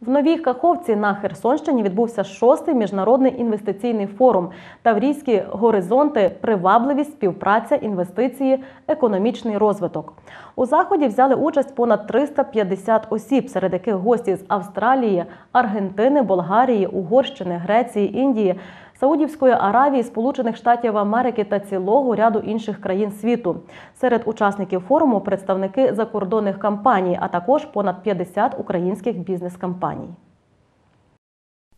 В Новій Каховці на Херсонщині відбувся шостий міжнародний інвестиційний форум Таврійські горизонти, привабливість, співпраця, інвестиції, економічний розвиток. У заході взяли участь понад 350 осіб, серед яких гості з Австралії, Аргентини, Болгарії, Угорщини, Греції, Індії. Саудівської Аравії, Сполучених Штатів Америки та цілого ряду інших країн світу. Серед учасників форуму представники закордонних компаній, а також понад 50 українських бізнес-компаній.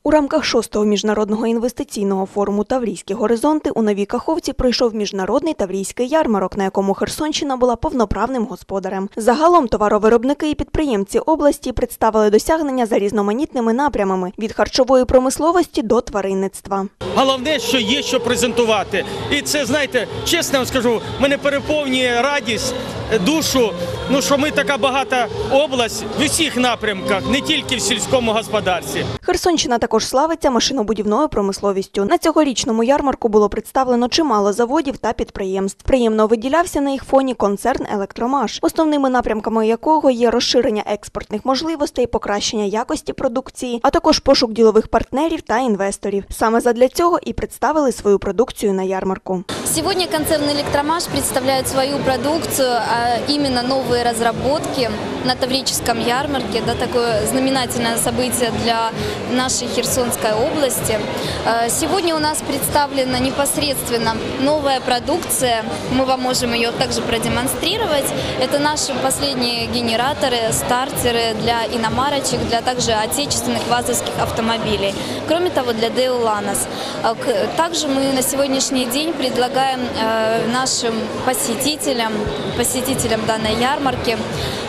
У рамках шостого міжнародного інвестиційного форуму Таврійські горизонти у Новій Каховці пройшов міжнародний таврійський ярмарок, на якому Херсонщина була повноправним господарем. Загалом товаровиробники і підприємці області представили досягнення за різноманітними напрямами від харчової промисловості до тваринництва. Головне, що є що презентувати. І це, знаєте, чесно вам скажу, мене переповнює радість, душу. Ну що ми така багата область в усіх напрямках, не тільки в сільському господарстві. Херсонщина також славиться машинобудівною промисловістю. На цьогорічному ярмарку було представлено чимало заводів та підприємств. Приємно виділявся на їх фоні концерн Електромаш, основними напрямками якого є розширення експортних можливостей, покращення якості продукції, а також пошук ділових партнерів та інвесторів. Саме задля цього і представили свою продукцію на ярмарку. Сегодня концерн «Электромаш» представляет свою продукцию, а именно новые разработки на Таврическом ярмарке. Да, такое знаменательное событие для нашей Херсонской области. Э, Сегодня у нас представлена непосредственно новая продукция. Мы вам можем ее также продемонстрировать. Это наши последние генераторы, стартеры для иномарочек, для также отечественных вазовских автомобилей. Кроме того, для Део Ланос. А к- Также мы на сегодняшний день предлагаем э, нашим посетителям, посетителям данной ярмарки,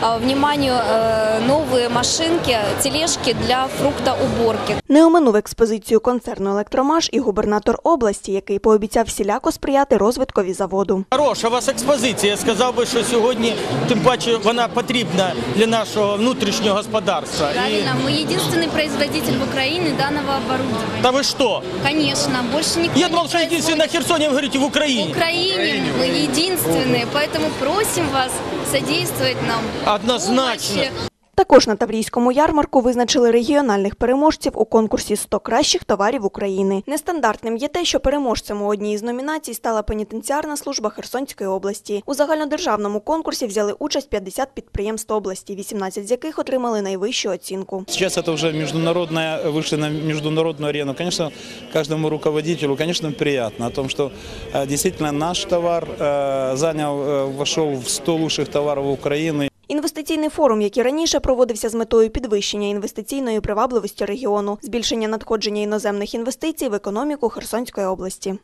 э, вниманию э, новые машинки, тележки для фруктоуборки. Не оминув експозицію концерну Електромаш і губернатор області, який пообіцяв всіляко сприяти розвиткові заводу. Хороша у вас експозиція. Я сказав би, що сьогодні, тим паче, вона потрібна для нашого внутрішнього господарства. І... Правильно, мы единственный производитель в Украине данного оборудования. Та ви що? Конечно, больше никто Я не думав, що єдине на Херсоні, ви говорите, в В Україні. Украине мы единственные, поэтому просим вас содействовать нам. Однозначно. помощи. Також на Таврійському ярмарку визначили регіональних переможців у конкурсі «100 кращих товарів України. Нестандартним є те, що переможцем у одній із номінацій стала пенітенціарна служба Херсонської області. У загальнодержавному конкурсі взяли участь 50 підприємств області, 18 з яких отримали найвищу оцінку. Сейчас это уже международная, вышли на международную арену. Конечно, каждому руководителю, конечно, приятно о том, что э, действительно наш товар э, занял, э, вошел в 100 лучших товаров Украины. Інвестиційний форум, який раніше проводився з метою підвищення інвестиційної привабливості регіону, збільшення надходження іноземних інвестицій в економіку Херсонської області.